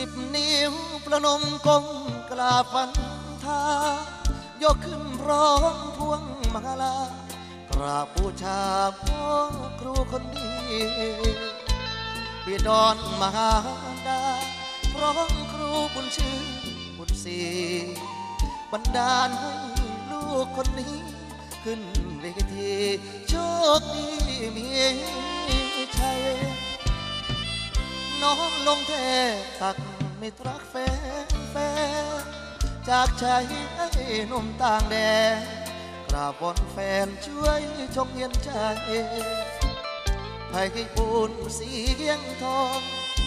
สิบนิ้วประนมกลมกราบฟันทายกขึ้นร้องพวงมาลากราบบูชาพ่อครูคนดีบิดอนมหาดาพร้อมครูบุญชื่อบุญศรีบันดาลให้ลูกคนนี้ ขึ้นเวทีโชคดีมี น้องลงแทตักไม่ตรักแฟนแฟนจากชายไอ้หนุ่มต่างแดนกราบวอนแฟนช่วยชงเย็นใจไผ่ปูนสีเยียงทอง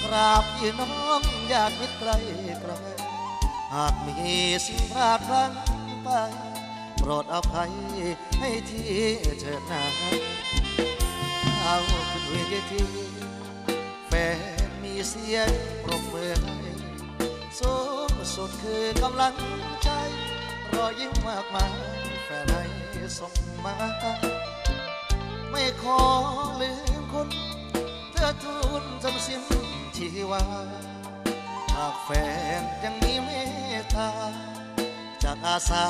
กราบยืนน้องอยากมิตรไกลไกลหากมีสิ่งพลาดพลั้งไปโปรดอภัยให้ที่เถิดนาเอาขึ้นเวที เสียงปรบมือให้สูงสุดคือกำลังใจ รอยยิ้มมากมายแฟนให้ส่งมา ไม่ขอลืมคนเธอทูลจนสิ้นชีวาหากแฟนยังมีเมตตาจากอาสา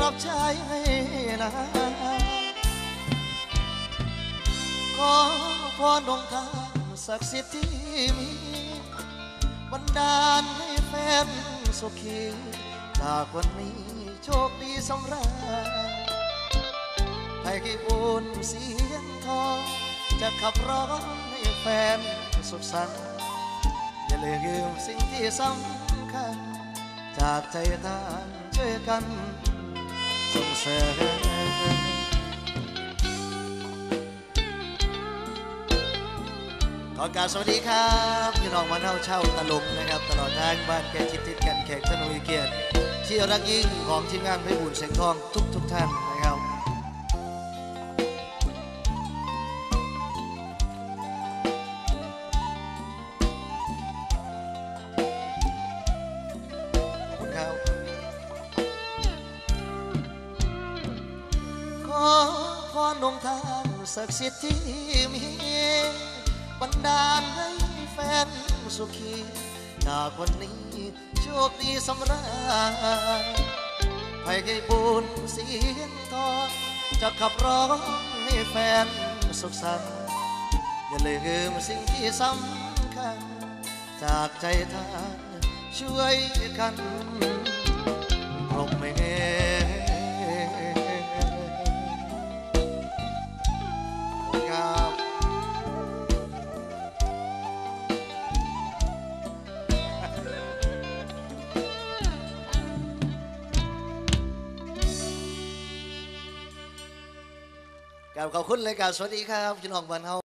รับใช้ให้นะขอพรดวงทาง ศักดิ์สิทธิ์ที่มีบันดาลให้แฟนสุขีจากวันนี้โชคดีสำราญให้บุญเสียงทองจะขับร้องให้แฟนสุขสันต์อย่าลืมสิ่งที่สำคัญ จากใจทานช่วยกันส่งเสริม ขอกรารสวัสดีครับพี่น้องมาเน่าเช่าตลกนะครับ ตลอดทางบ้านแกชิดติดกันแขกธนุยเกียรติที่รักยิ่งของทีมงานพิบูลเสียงทองทุกทุกท่านนะครับขอบคุณครับขอพรดวงทางศักดิ์สิทธิ์ที่มี บันดาลให้แฟนสุขีจากวันนี้โชคดีสำราญให้ใ้บุญเสียงทองจะขับร้องให้แฟนสุขสันต์อย่าลืมสิ่งที่สำคัญ จากใจทานช่วยกันปรบมือ กราบขอบคุณเลยกราบสวัสดีครับพี่น้องบ้านเฮา